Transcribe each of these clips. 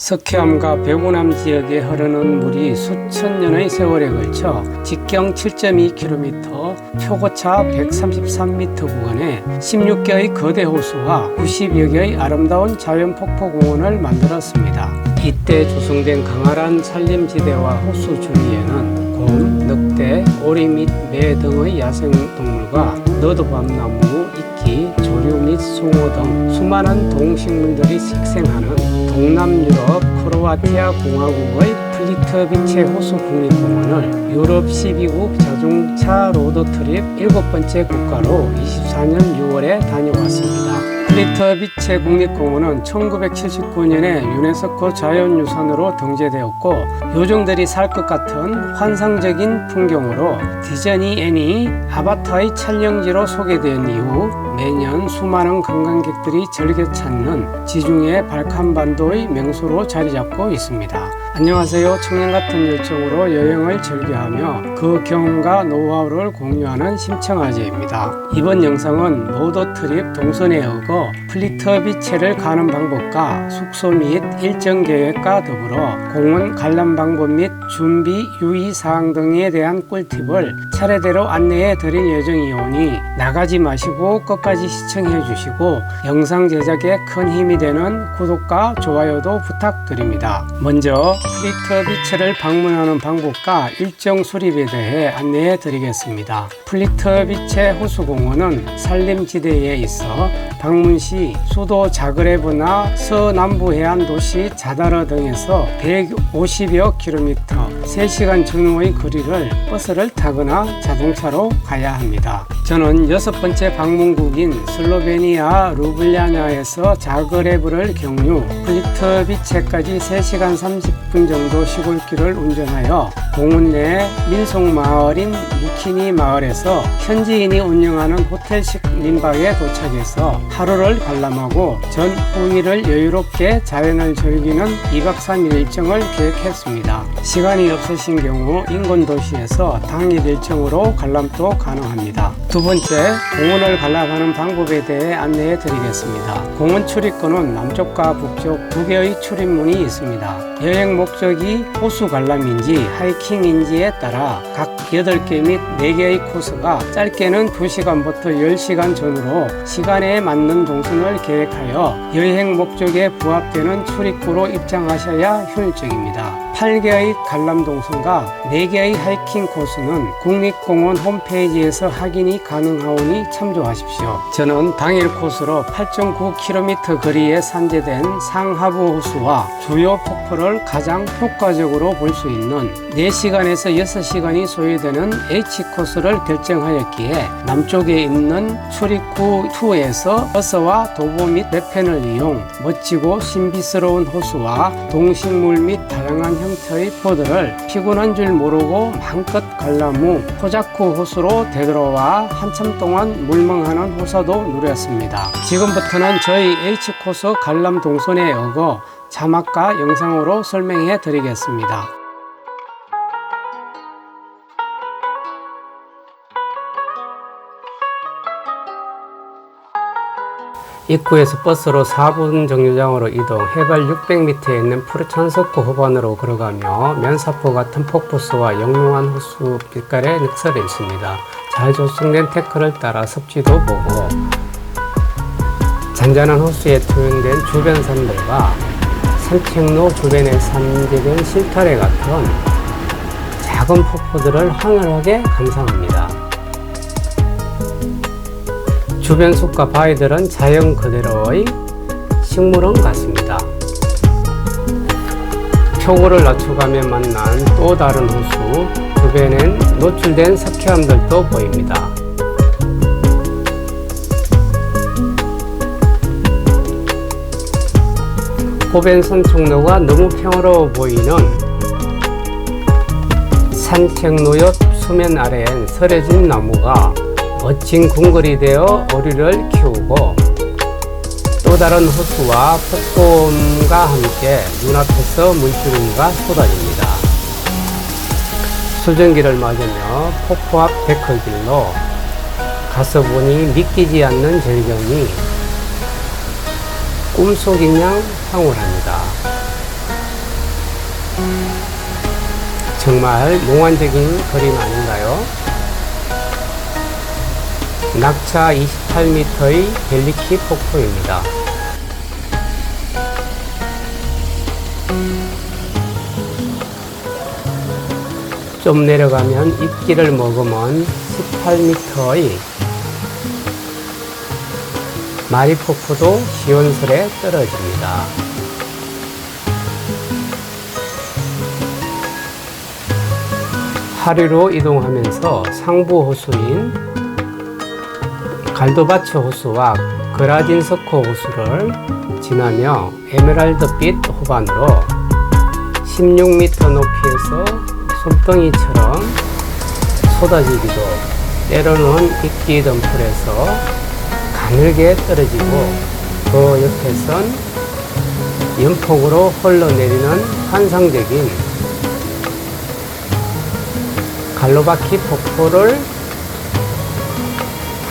석회암과 배구남 지역에 흐르는 물이 수천 년의 세월에 걸쳐 직경 7.2km, 표고차 133m 구간에 16개의 거대 호수와 90여 개의 아름다운 자연 폭포 공원을 만들었습니다. 이때 조성된 강활한 산림지대와 호수 주위에는 곰, 늑대, 오리 및 매 등의 야생동물과 너도밤나무, 이끼, 조류 및 숭어 등 수많은 동식물들이 식생하는 동남 유럽 크로아티아 공화국의 플리트비체 호수 국립공원을 유럽 12국 자동차 로드트립 일곱 번째 국가로 24년 6월에 다녀왔습니다. 플리트비체 국립공원은 1979년에 유네스코 자연유산으로 등재되었고 요정들이 살 것 같은 환상적인 풍경으로 디즈니 애니 아바타의 촬영지로 소개된 이후 매년 수많은 관광객들이 즐겨 찾는 지중해 발칸반도의 명소로 자리 잡고 있습니다. 안녕하세요. 청년 같은 열정으로 여행을 즐겨하며 그 경험과 노하우를 공유하는 심청아재입니다. 이번 영상은 로드 트립 동선에 어거 플리터비체를 가는 방법과 숙소 및 일정 계획과 더불어 공원 관람 방법 및 준비 유의 사항 등에 대한 꿀팁을 차례대로 안내해 드릴 예정이오니 나가지 마시고 끝까지 시청해 주시고 영상 제작에 큰 힘이 되는 구독과 좋아요도 부탁드립니다. 먼저 플리터비체를 방문하는 방법과 일정 수립에 대해 안내해 드리겠습니다. 플리터비체 호수공원은 산림지대에 있어 방문 시 수도 자그레브나 서남부 해안 도시 자다르 등에서 150여 킬로미터 3시간 전후의 거리를 버스를 타거나 자동차로 가야 합니다. 저는 여섯 번째 방문국인 슬로베니아 루블리아나에서 자그레브를 경유 플리트비체까지 3시간 30분 정도 시골길을 운전하여 공원 내 민속 마을인 무키니 마을에서 현지인이 운영하는 호텔식 민박에 도착해서 하루를 관람하고 전 후일을 여유롭게 자연을 즐기는 2박 3일 일정을 계획했습니다. 시간이 없으신 경우 인근 도시에서 당일 일정으로 관람도 가능합니다. 두 번째, 공원을 관람하는 방법에 대해 안내해 드리겠습니다. 공원 출입구는 남쪽과 북쪽 두 개의 출입문이 있습니다. 여행 목적이 호수 관람인지 하이킹인지에 따라 각 8개 및 4개의 코스가 짧게는 2시간부터 10시간 전후로 시간에 맞는 동선을 계획하여 여행 목적에 부합되는 출입구로 입장하셔야 효율적입니다. 8개의 관람 동선과 4개의 하이킹 코스는 국립공원 홈페이지에서 확인이 가능하오니 참조하십시오. 저는 당일 코스로 8.9km 거리에 산재된 상하부 호수와 주요 폭포를 가장 효과적으로 볼 수 있는 4시간에서 6시간이 소요되는 H코스를 결정하였기에 남쪽에 있는 출입구 2에서 버스와 도보 및 배편을 이용 멋지고 신비스러운 호수와 동식물 및 다양한 형 태의 포들을 피곤한 줄 모르고 마음껏 관람 후 포자쿠 호수로 되돌아와 한참 동안 물멍하는 호사도 누렸습니다. 지금부터는 저희 H코스 관람 동선에 어거 자막과 영상으로 설명해 드리겠습니다. 입구에서 버스로 4분 정류장으로 이동, 해발 600m에 있는 푸르찬스코 호반으로 걸어가며 면사포 같은 폭포수와 영롱한 호수 빛깔의 늑설이 있습니다. 잘 조성된 태클을 따라 섭지도 보고 잔잔한 호수에 투영된 주변 산들과 산책로 주변에 산재된 실타래 같은 작은 폭포들을 황홀하게 감상합니다. 주변 숲과 바위들은 자연 그대로의 식물원 같습니다. 표고를 낮춰가며 만난 또 다른 호수, 주변엔 노출된 석회암들도 보입니다. 호벤선 총로가 너무 평화로워 보이는 산책로 옆 수면 아래엔 설해진 나무가 멋진 궁궐이 되어 오리를 키우고 또 다른 호수와 폭포음과 함께 눈앞에서 물주름이가 쏟아집니다. 수정기를 맞으며 폭포 앞 데크길로 가서 보니 믿기지 않는 절경이 꿈속인 양 황홀합니다. 정말 몽환적인 그림 아닌가요? 낙차 28m의 벨리키 폭포입니다. 좀 내려가면 입기를 머금은 18m의 마리폭포도 시원스레 떨어집니다. 하류로 이동하면서 상부 호수인 갈도바츠 호수와 그라딘스코 호수를 지나며 에메랄드빛 호반으로 16m 높이에서 솜덩이처럼 쏟아지기도 때로는 입기 덤불에서 가늘게 떨어지고 그 옆에선 연폭으로 흘러내리는 환상적인 갈로바키 폭포를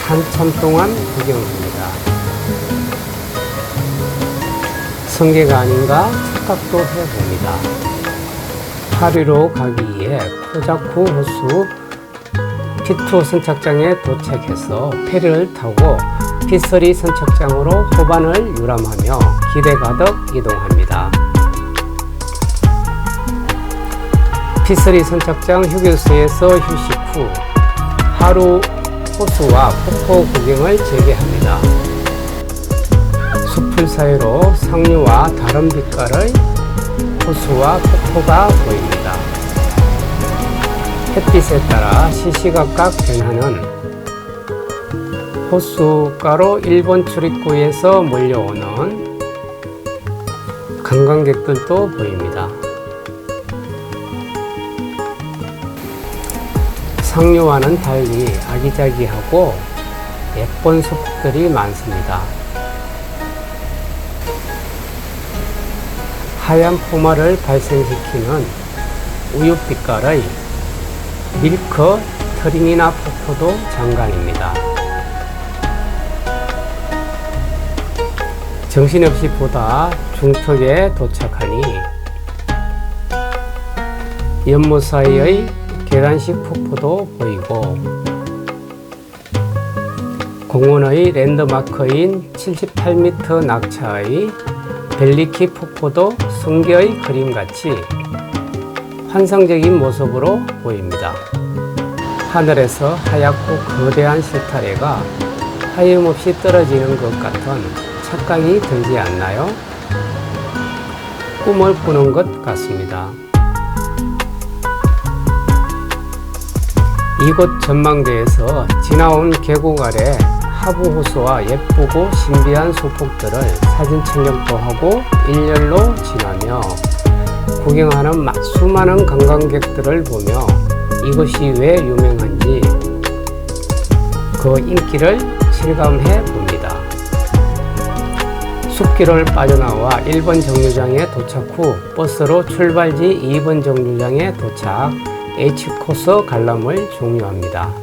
한참 동안 구경합니다. 성계가 아닌가 착각도 해봅니다. 파리로 가기 위해 코자쿠 호수 피투 선착장에 도착해서 페리를 타고 피서리 선착장으로 호반을 유람하며 기대 가득 이동합니다. 피서리 선착장 휴게소에서 휴식 후 하루 호수와 폭포 구경을 재개합니다. 숲풀 사이로 상류와 다른 빛깔의 호수와 폭포가 보입니다. 햇빛에 따라 시시각각 변하는 호수가로 일본 출입구에서 몰려오는 관광객들도 보입니다. 상류와는 달리 아기자기하고 예쁜 숲들이 많습니다. 하얀 포마를 발생시키는 우유빛깔의 밀크 트리니나 폭포도 장관입니다. 정신없이 보다 중턱에 도착하니 연못 사이의 계란식 폭포도 보이고 공원의 랜드마크인 78m 낙차의 벨리키 폭포도 성계의 그림같이 환상적인 모습으로 보입니다. 하늘에서 하얗고 거대한 실타래가 하염없이 떨어지는 것 같은 착각이 들지 않나요? 꿈을 꾸는 것 같습니다. 이곳 전망대에서 지나온 계곡 아래 하부 호수와 예쁘고 신비한 소폭들을 사진 촬영도 하고 일렬로 지나며 구경하는 마- 수많은 관광객들을 보며 이것이 왜 유명한지 그 인기를 실감해 봅니다. 숲길을 빠져나와 1번 정류장에 도착 후 버스로 출발지 2번 정류장에 도착 H코스 관람을 종료합니다.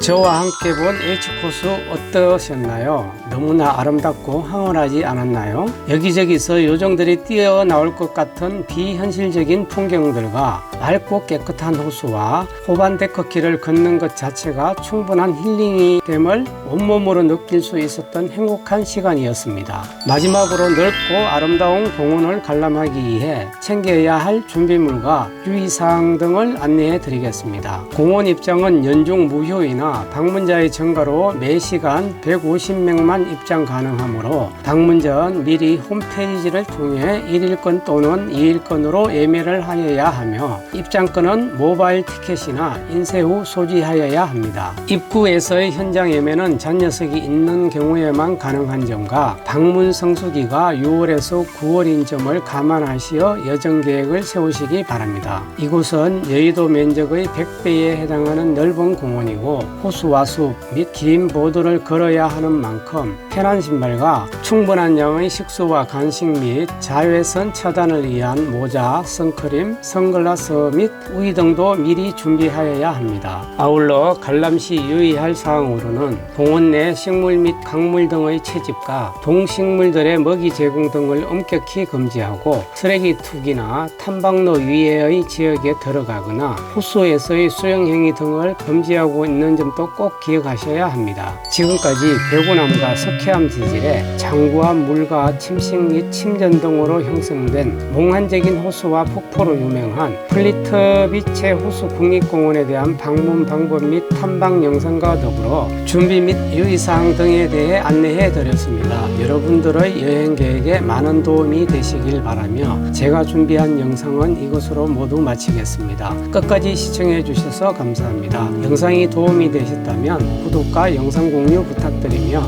저와 함께 본 H코스 어떠셨나요? 너무나 아름답고 황홀하지 않았나요? 여기저기서 요정들이 뛰어나올 것 같은 비현실적인 풍경들과 맑고 깨끗한 호수와 호반 데크길을 걷는 것 자체가 충분한 힐링이 됨을 온몸으로 느낄 수 있었던 행복한 시간이었습니다. 마지막으로 넓고 아름다운 공원을 관람하기 위해 챙겨야 할 준비물과 유의사항 등을 안내해 드리겠습니다. 공원 입장은 연중 무휴이나 방문자의 증가로 매시간 150명만 입장 가능하므로 방문 전 미리 홈페이지를 통해 1일권 또는 2일권으로 예매를 하여야 하며 입장권은 모바일 티켓이나 인쇄 후 소지하여야 합니다. 입구에서의 현장 예매는 잔여석이 있는 경우에만 가능한 점과 방문 성수기가 6월에서 9월인 점을 감안하시어 여정 계획을 세우시기 바랍니다. 이곳은 여의도 면적의 100배에 해당하는 넓은 공원이고 호수와 숲 및 긴 보도를 걸어야 하는 만큼 것처럼 편한 신발과 충분한 양의 식수와 간식 및 자외선 차단을 위한 모자, 선크림, 선글라스 및 우이 등도 미리 준비하여야 합니다. 아울러 관람 시 유의할 사항으로는 공원 내 식물 및 강물 등의 채집과 동식물들의 먹이 제공 등을 엄격히 금지하고 쓰레기 투기나 탐방로 위에의 지역에 들어가거나 호수에서의 수영 행위 등을 금지하고 있는 점도 꼭 기억하셔야 합니다. 지금까지 배구나무가 석회암 지질에 장구와 물과 침식 및 침전 등으로 형성된 몽환적인 호수와 폭포로 유명한 플리트비체 호수 국립공원에 대한 방문 방법 및 탐방 영상과 더불어 준비 및 유의사항 등에 대해 안내해 드렸습니다. 여러분들의 여행 계획에 많은 도움이 되시길 바라며 제가 준비한 영상은 이것으로 모두 마치겠습니다. 끝까지 시청해 주셔서 감사합니다. 영상이 도움이 되셨다면 구독과 영상 공유 부탁드리며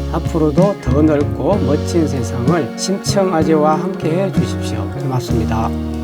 앞으로도 더 넓고 멋진 세상을 심청 아재와 함께 해 주십시오. 고맙습니다.